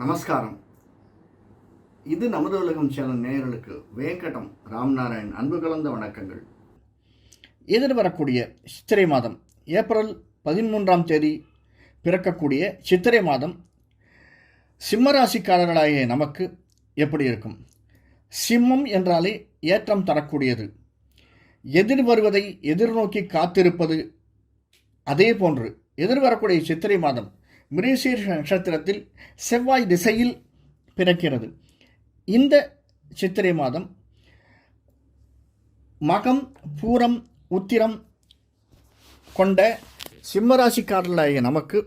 நமஸ்காரம். இது நமது உலகம் சேனல் நேயர்களுக்கு வேங்கடம் ராம்நாராயண் அன்பு கலந்த வணக்கங்கள். எதிர்வரக்கூடிய சித்திரை மாதம் ஏப்ரல் பதிமூன்றாம் தேதி பிறக்கக்கூடிய சித்திரை மாதம் சிம்மராசிக்காரர்களாகிய நமக்கு எப்படி இருக்கும்? சிம்மம் என்றாலே ஏற்றம் தரக்கூடியது. எதிர் வருவதை எதிர்நோக்கி காத்திருப்பது அதே போன்று எதிர்வரக்கூடிய சித்திரை மாதம் மிருகசீர்ஷ நட்சத்திரத்தில் செவ்வாய் திசையில் பிறக்கிறது. இந்த சித்திரை மாதம் மகம் பூரம் உத்திரம் கொண்ட சிம்மராசிக்காரர்களாகிய நமக்கு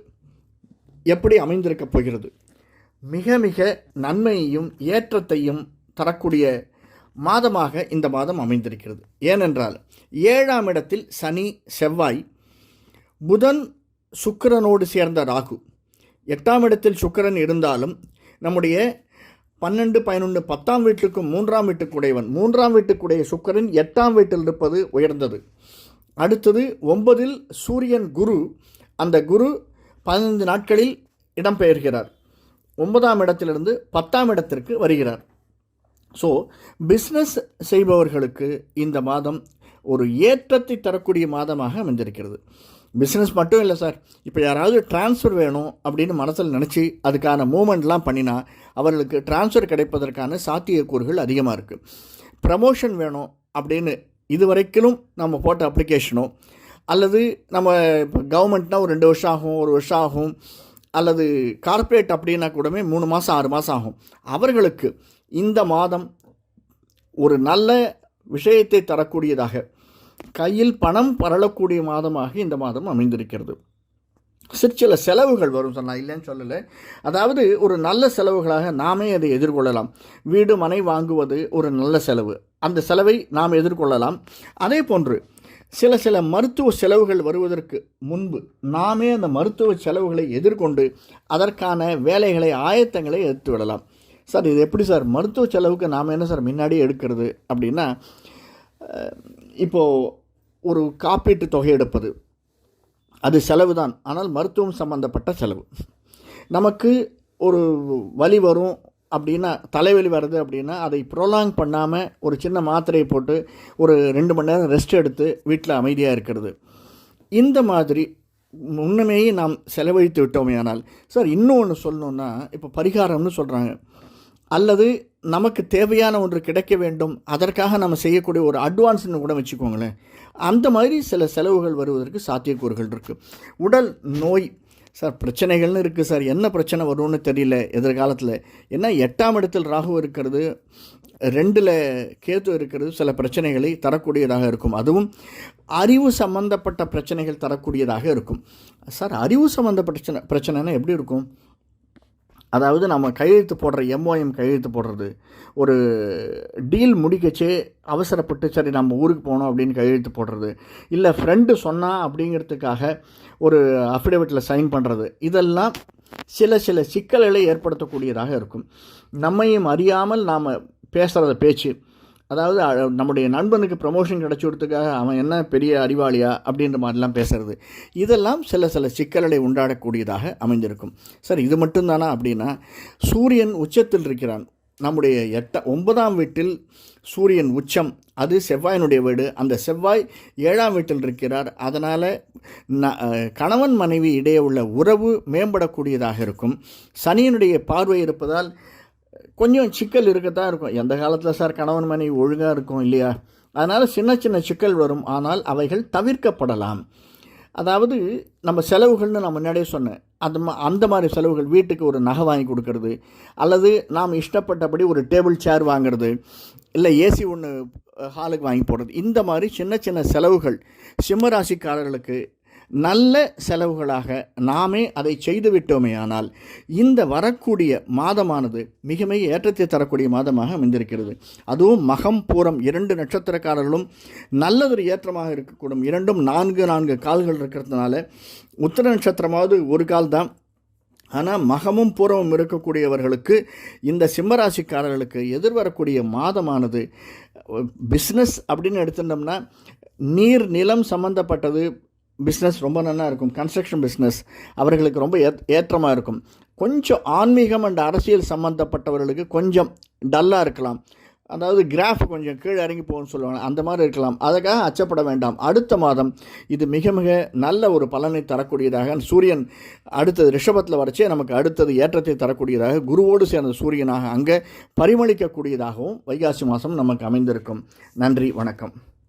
எப்படி அமைந்திருக்கப் போகிறது? மிக மிக நன்மையையும் ஏற்றத்தையும் தரக்கூடிய மாதமாக இந்த மாதம் அமைந்திருக்கிறது. ஏனென்றால் ஏழாம் இடத்தில் சனி செவ்வாய் புதன் சுக்கிரனோடு சேர்ந்த ராகு. எட்டாம் இடத்தில் சுக்கரன் இருந்தாலும் நம்முடைய பன்னெண்டு பதினொன்று பத்தாம் வீட்டுக்கும் மூன்றாம் வீட்டுக்குடையவன். மூன்றாம் வீட்டுக்குடைய சுக்கரன் எட்டாம் வீட்டில் இருப்பது உயர்ந்தது. அடுத்தது ஒன்பதில் சூரியன் குரு. அந்த குரு பதினைந்து நாட்களில் இடம்பெயர்கிறார். ஒன்பதாம் இடத்திலிருந்து பத்தாம் இடத்திற்கு வருகிறார். ஸோ பிஸ்னஸ் செய்பவர்களுக்கு இந்த மாதம் ஒரு ஏற்றத்தை தரக்கூடிய மாதமாக அமைந்திருக்கிறது. பிஸ்னஸ் மட்டும் இல்லை சார் இப்போ யாராவது ட்ரான்ஸ்ஃபர் வேணும் அப்படின்னு மனசில் நினச்சி அதுக்கான மூமெண்ட்லாம் பண்ணினா அவர்களுக்கு ட்ரான்ஸ்ஃபர் கிடைப்பதற்கான சாத்தியக்கூறுகள் அதிகமாக இருக்குது ப்ரமோஷன் வேணும் அப்படின்னு இதுவரைக்கும் நம்ம போட்ட அப்ளிகேஷனோ அல்லது நம்ம இப்போ கவர்மெண்ட்னால் ஒரு ரெண்டு வருஷம் ஆகும் ஒரு வருஷம் ஆகும் அல்லது கார்ப்பரேட் அப்படின்னா கூடவே மூணு மாதம் ஆறு மாதம் ஆகும். அவர்களுக்கு இந்த மாதம் ஒரு நல்ல விஷயத்தை தரக்கூடியதாக கையில் பணம் பரளக்கூடிய மாதமாக இந்த மாதம் அமைந்திருக்கிறது. சிற்சில செலவுகள் வரும் சார் நான் இல்லைன்னு சொல்லலை. அதாவது ஒரு நல்ல செலவுகளாக நாமே அதை எதிர்கொள்ளலாம். வீடு மனை வாங்குவது ஒரு நல்ல செலவு. அந்த செலவை நாம் எதிர்கொள்ளலாம். அதே போன்று சில சில மருத்துவ செலவுகள் வருவதற்கு முன்பு நாமே அந்த மருத்துவ செலவுகளை எதிர்கொண்டு அதற்கான வேலைகளை ஆயத்தங்களை எடுத்து விடலாம் சார் இது எப்படி சார்? மருத்துவ செலவுக்கு நாம் என்ன சார் முன்னாடியே எடுக்கிறது அப்படின்னா இப்போது ஒரு காப்பீட்டு தொகை எடுப்பது அது செலவு தான் ஆனால் மருத்துவம் சம்பந்தப்பட்ட செலவு. நமக்கு ஒரு வலி வரும் அப்படின்னா தலைவலி வருது அப்படின்னா அதை ப்ரொலாங் பண்ணாமல் ஒரு சின்ன மாத்திரையை போட்டு ஒரு ரெண்டு மணி நேரம் ரெஸ்ட் எடுத்து வீட்டில் அமைதியாக இருக்கிறது. இந்த மாதிரி முன்னமேயே நாம் செலவழித்து விட்டோமே ஆனால் சார் இன்னொன்று சொல்லணுன்னா இப்போ பரிகாரம்னு சொல்கிறாங்க அல்லது நமக்கு தேவையான ஒன்று கிடைக்க வேண்டும் அதற்காக நம்ம செய்யக்கூடிய ஒரு அட்வான்ஸ்னு கூட வச்சுக்கோங்களேன். அந்த மாதிரி சில செலவுகள் வருவதற்கு சாத்தியக்கூறுகள் இருக்குது உடல் நோய் சார் பிரச்சனைகள்னு இருக்குது சார். என்ன பிரச்சனை வரும்னு தெரியல எதிர்காலத்தில். ஏன்னா எட்டாம் இடத்தில் ராகு இருக்கிறது ரெண்டில் கேது இருக்கிறது சில பிரச்சனைகளை தரக்கூடியதாக இருக்கும். அதுவும் அறிவு சம்பந்தப்பட்ட பிரச்சனைகள் தரக்கூடியதாக இருக்கும். சார் அறிவு சம்மந்த பிரச்சனை பிரச்சனைனா எப்படி இருக்கும்? அதாவது நம்ம கையெழுத்து போடுற எம்ஓஎம் கையெழுத்து போடுறது. ஒரு டீல் முடிக்கச்சே அவசரப்பட்டு சரி நம்ம ஊருக்கு போகணும் அப்படின்னு கையெழுத்து போடுறது. இல்லை ஃப்ரெண்டு சொன்னால் அப்படிங்கிறதுக்காக ஒரு அஃபிடவிட்டில் சைன் பண்ணுறது இதெல்லாம் சில சில சிக்கல்களை ஏற்படுத்தக்கூடியதாக இருக்கும். நம்மையும் அறியாமல் நாம் பேசுகிறத பேச்சு அதாவது நம்முடைய நண்பனுக்கு ப்ரமோஷன் கிடைச்சதுக்காக அவன் என்ன பெரிய அறிவாளியா அப்படின்ற மாதிரிலாம் பேசுகிறது இதெல்லாம் சில சில சிக்கல்களை உண்டாடக்கூடியதாக அமைந்திருக்கும். சார் இது மட்டும்தானா அப்படின்னா சூரியன் உச்சத்தில் இருக்கிறான். நம்முடைய எட்ட ஒன்பதாம் வீட்டில் சூரியன் உச்சம். அது செவ்வாயினுடைய வீடு. அந்த செவ்வாய் ஏழாம் வீட்டில் இருக்கிறார். அதனால் ந கணவன் மனைவி இடையே உள்ள உறவு மேம்படக்கூடியதாக இருக்கும். சனியினுடைய பார்வை இருப்பதால் கொஞ்சம் சிக்கல் இருக்கத்தான் இருக்கும். எந்த காலத்தில் சார் கணவன் மனைவி ஒழுங்காக இருக்கும் இல்லையா? அதனால் சின்ன சின்ன சிக்கல் வரும். ஆனால் அவைகள் தவிர்க்கப்படலாம். அதாவது நம்ம செலவுகள்னு நான் முன்னாடியே சொன்னேன். அந்த மா அந்த மாதிரி செலவுகள் வீட்டுக்கு ஒரு நகை வாங்கி கொடுக்கறது அல்லது நாம் இஷ்டப்பட்டபடி ஒரு டேபிள் சேர் வாங்குறது இல்லை ஏசி ஒன்று ஹாலுக்கு வாங்கி போடுறது. இந்த மாதிரி சின்ன சின்ன செலவுகள் சிம்மராசிக்காரர்களுக்கு நல்ல செலவுகளாக நாமே அதை செய்து ஆனால் இந்த வரக்கூடிய மாதமானது மிக மிக ஏற்றத்தை தரக்கூடிய மாதமாக அமைந்திருக்கிறது. அதுவும் மகம் பூரம் இரண்டு நட்சத்திரக்காரர்களும் நல்லதொரு ஏற்றமாக இருக்கக்கூடும். இரண்டும் நான்கு நான்கு கால்கள் இருக்கிறதுனால உத்தர நட்சத்திரமாவது ஒரு கால் தான் ஆனால் மகமும் பூர்வமும் இருக்கக்கூடியவர்களுக்கு இந்த சிம்மராசிக்காரர்களுக்கு எதிர்வரக்கூடிய மாதமானது பிஸ்னஸ் அப்படின்னு எடுத்துட்டோம்னா நீர் நிலம் சம்பந்தப்பட்டது பிஸ்னஸ் ரொம்ப நல்லா இருக்கும். கன்ஸ்ட்ரக்ஷன் பிஸ்னஸ் அவர்களுக்கு ரொம்ப ஏத் ஏற்றமாக இருக்கும். கொஞ்சம் ஆன்மீகம் அண்ட் அரசியல் சம்மந்தப்பட்டவர்களுக்கு கொஞ்சம் டல்லாக இருக்கலாம். அதாவது கிராஃப் கொஞ்சம் கீழே இறங்கி போகணும்னு சொல்லுவாங்க. அந்த மாதிரி இருக்கலாம். அதுக்காக அச்சப்பட வேண்டாம். அடுத்த மாதம் இது மிக மிக நல்ல ஒரு பலனை தரக்கூடியதாக சூரியன் அடுத்தது ரிஷபத்தில் வரைச்சே நமக்கு அடுத்தது ஏற்றத்தை தரக்கூடியதாக குருவோடு சேர்ந்த சூரியனாக அங்கே பரிமளிக்கக்கூடியதாகவும் வைகாசி மாதம் நமக்கு அமைந்திருக்கும். நன்றி. வணக்கம்.